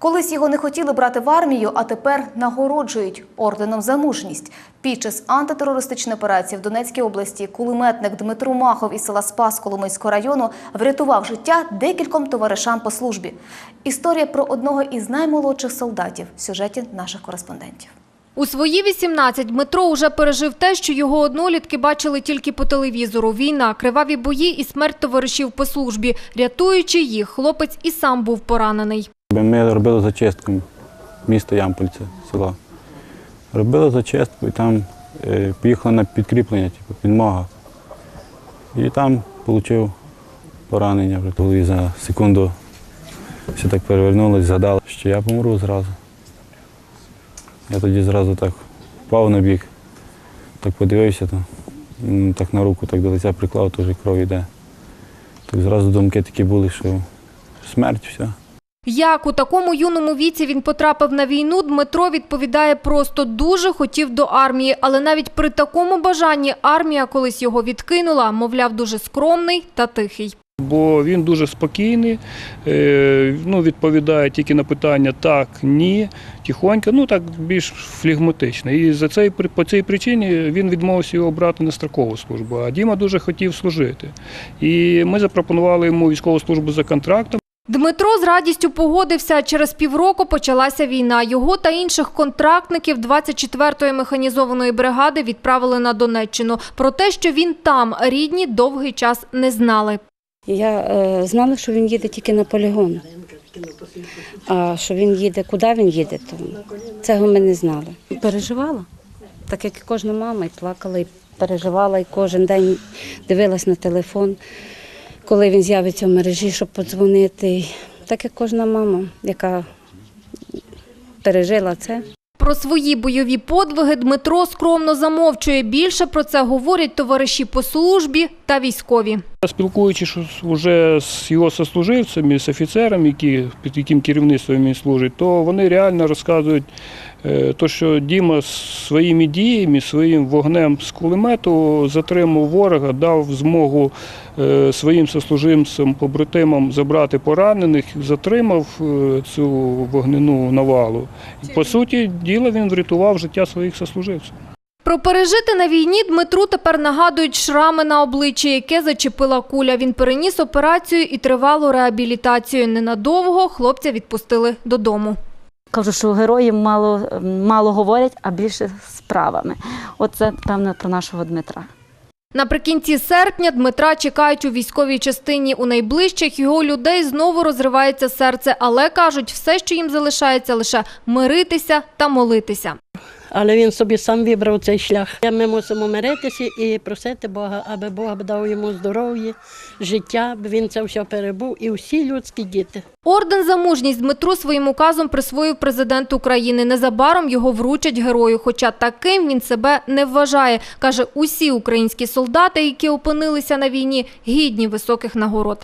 Колись його не хотіли брати в армію, а тепер нагороджують орденом за мужність. Під час антитерористичної операції в Донецькій області кулеметник Дмитро Махов із села Спас Коломийського району врятував життя декільком товаришам по службі. Історія про одного із наймолодших солдатів в сюжеті наших кореспондентів. У свої 18 Дмитро уже пережив те, що його однолітки бачили тільки по телевізору. Війна, криваві бої і смерть товаришів по службі. Рятуючи їх, хлопець і сам був поранений. Ми робили зачистку міста Ямпольце, села. Робили зачистку і там е, поїхали на підкріплення, типу, підмога. І там отримав поранення в голові за секунду. Все так перевернулося, згадали, що я помру зразу. Я тоді зразу так впав на бік, так подивився, то, так на руку так до лиця приклав, теж кров йде. Так зразу думки такі були, що смерть все. Як у такому юному віці він потрапив на війну, Дмитро відповідає просто дуже хотів до армії, але навіть при такому бажанні армія колись його відкинула, мовляв, дуже скромний та тихий. Бо він дуже спокійний, е, ну, відповідає тільки на питання так, ні, тихонько, ну так більш флегматично. І за цей, по цій причині він відмовився його брати на строкову службу. А Діма дуже хотів служити. І ми запропонували йому військову службу за контрактом. Дмитро з радістю погодився. Через півроку почалася війна. Його та інших контрактників 24-ї механізованої бригади відправили на Донеччину. Про те, що він там, рідні довгий час не знали. Я е, знала, що він їде тільки на полігон. А що він їде, куди він їде, то цього ми не знали. Переживала, так як і кожна мама, і плакала, і переживала, і кожен день дивилась на телефон, коли він з'явиться в мережі, щоб подзвонити. Так як кожна мама, яка пережила це. Про свої бойові подвиги Дмитро скромно замовчує. Більше про це говорять товариші по службі та військові. Спілкуючись вже з його сослуживцями, з офіцерами, які, під яким керівництвом він служить, то вони реально розказують, е, то, що Діма своїми діями, своїм вогнем з кулемету затримав ворога, дав змогу е, своїм сослуживцям, побратимам забрати поранених, затримав е, цю вогнену навалу. По суті, діла він врятував життя своїх сослуживців. Про пережити на війні Дмитру тепер нагадують шрами на обличчі, яке зачепила куля. Він переніс операцію і тривалу реабілітацію. Ненадовго хлопця відпустили додому. Кажу, що герої мало, мало говорять, а більше справами. Оце, певно, про нашого Дмитра. Наприкінці серпня Дмитра чекають у військовій частині. У найближчих його людей знову розривається серце, але кажуть, все, що їм залишається, лише миритися та молитися. Але він собі сам вибрав цей шлях. Ми мусимо миритися і просити Бога, аби Бог дав йому здоров'я, життя, аби він це все перебув і всі людські діти. Орден за мужність Дмитру своїм указом присвоїв президент України. Незабаром його вручать герою, хоча таким він себе не вважає. Каже, усі українські солдати, які опинилися на війні, гідні високих нагород.